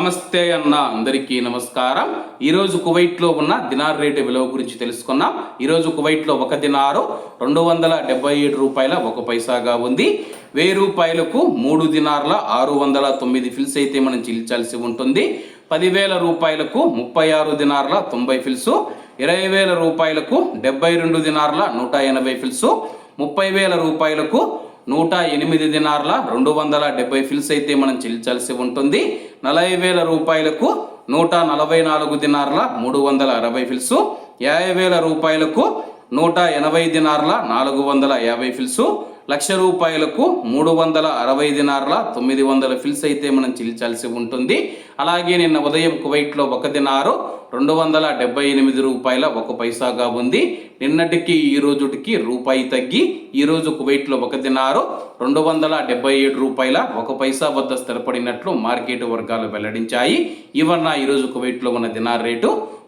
నమస్తే అన్న అందరికీ నమస్కారం. ఈరోజు కువైట్లో ఉన్న దినార్ రేటు విలువ గురించి తెలుసుకున్నాం. ఈరోజు కువైట్లో ఒక దినారు రెండు వందల డెబ్బై ఏడు రూపాయల ఒక పైసాగా ఉంది. వెయ్యి రూపాయలకు మూడు దినార్ల ఆరు వందల తొమ్మిది ఫిల్స్ అయితే మనం చెల్లించాల్సి ఉంటుంది. పదివేల రూపాయలకు ముప్పై ఆరు దినార్ల తొంభై ఫిల్సు ఇరవై వేల రూపాయలకు డెబ్బై రెండు దినార్ల నూట ఎనభై ఫిల్సు ముప్పై వేల రూపాయలకు నూట ఎనిమిది దినార్ల రెండు వందల డెబ్బై ఫిల్స్ అయితే మనం చెల్లించాల్సి ఉంటుంది. నలభై వేల రూపాయలకు నూట నలభై నాలుగు దినార్ల మూడు వందల అరవై ఫిల్సు. యాభై వేల రూపాయలకు నూట ఎనభై దినార్ల నాలుగు వందల యాభై ఫిల్సు. లక్ష రూపాయలకు మూడు వందల అరవై దినార్ల తొమ్మిది వందల ఫిల్స్ అయితే మనం చెల్లించాల్సి ఉంటుంది. అలాగే నిన్న ఉదయం కువైట్లో ఒక దినారు రెండు వందల డెబ్బై ఎనిమిది రూపాయల ఒక పైసాగా ఉంది. నిన్నటికి ఈ రోజుటికి రూపాయి తగ్గి ఈ రోజు కువైట్లో ఒక దినారు రెండు వందల డెబ్బై ఏడు రూపాయల ఒక పైసా వద్ద స్థిరపడినట్లు మార్కెట్ వర్గాలు వెల్లడించాయి. ఇవన్న ఈరోజు కువైట్లో ఉన్న దినార్ రేటు